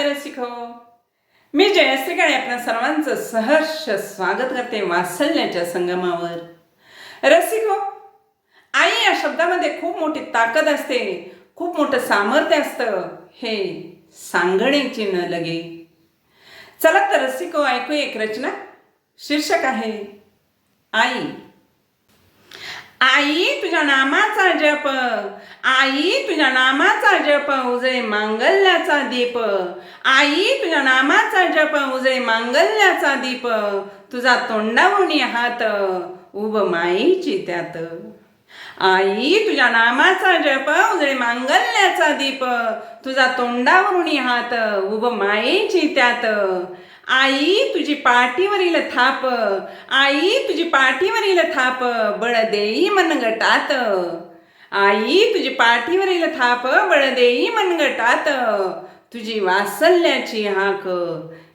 रसिको मी जयश्री काळे आपल्या सर्वांचं सहर्ष स्वागत करते वात्सल्याच्या संगमावर. रसिको आई या शब्दामध्ये खूप मोठी ताकद असते खूप मोठं सामर्थ्य असतं हे सांगण्याची न लगे. चला तर रसिको ऐकू एक रचना. शीर्षक आहे आई आई तुझ्या नामाचा जप आई तुझ्या नामाचा जप उजळे मांगल्याचा दीप आई तुझ्या नामाचा जप उजळे मांगल्याचा दीप तुझा तोंडावणी हात उभ माईची त्यात आई तुझ्या नामाचा जप उजळे मांगल्याचा दीप तुझा तोंडावरुणी हात उभ मायेची त्यात आई तुझी पाठीवरील थाप. आई तुझी पाठीवरील थाप. बळ देई मनगटात. आई तुझी पाठीवरील थाप. बळ देई मनगटात. तुझी वासल्याची हाक.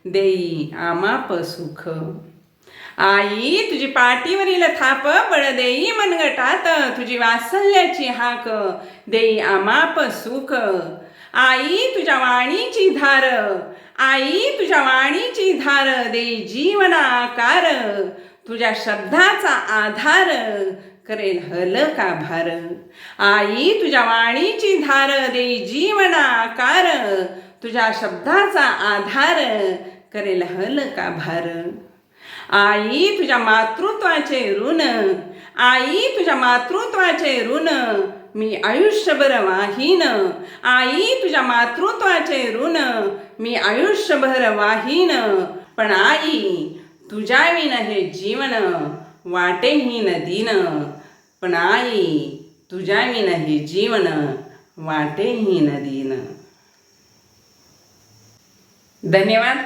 देई आमाप सुख. आई तुझी पाठीवरील थाप. बळ देई मनगटात. तुझी वासल्याची हाक. देई आमाप सुख. आई तुझ्या वाणीची धार. आई तुझ्या वाणीची धार दे जीवना आकार तुझ्या शब्दाचा आधार करेल हल का भार. आई तुझ्या वाणीची धार दे जीवना आकार तुझ्या शब्दाचा आधार करेल हल का भार. आई तुझ्या मातृत्वाचे ऋण. आई तुझ्या मातृत्वाचे ऋण. मी आयुष्यभर वाहीन आई तुझ्या मातृत्वाचे ऋण. मी आयुष्यभर वाहीन पण आई तुझ्या विन हे जीवन वाटेही दिन. पण आई तुझ्या विन हे जीवन वाटेही दिन. धन्यवाद.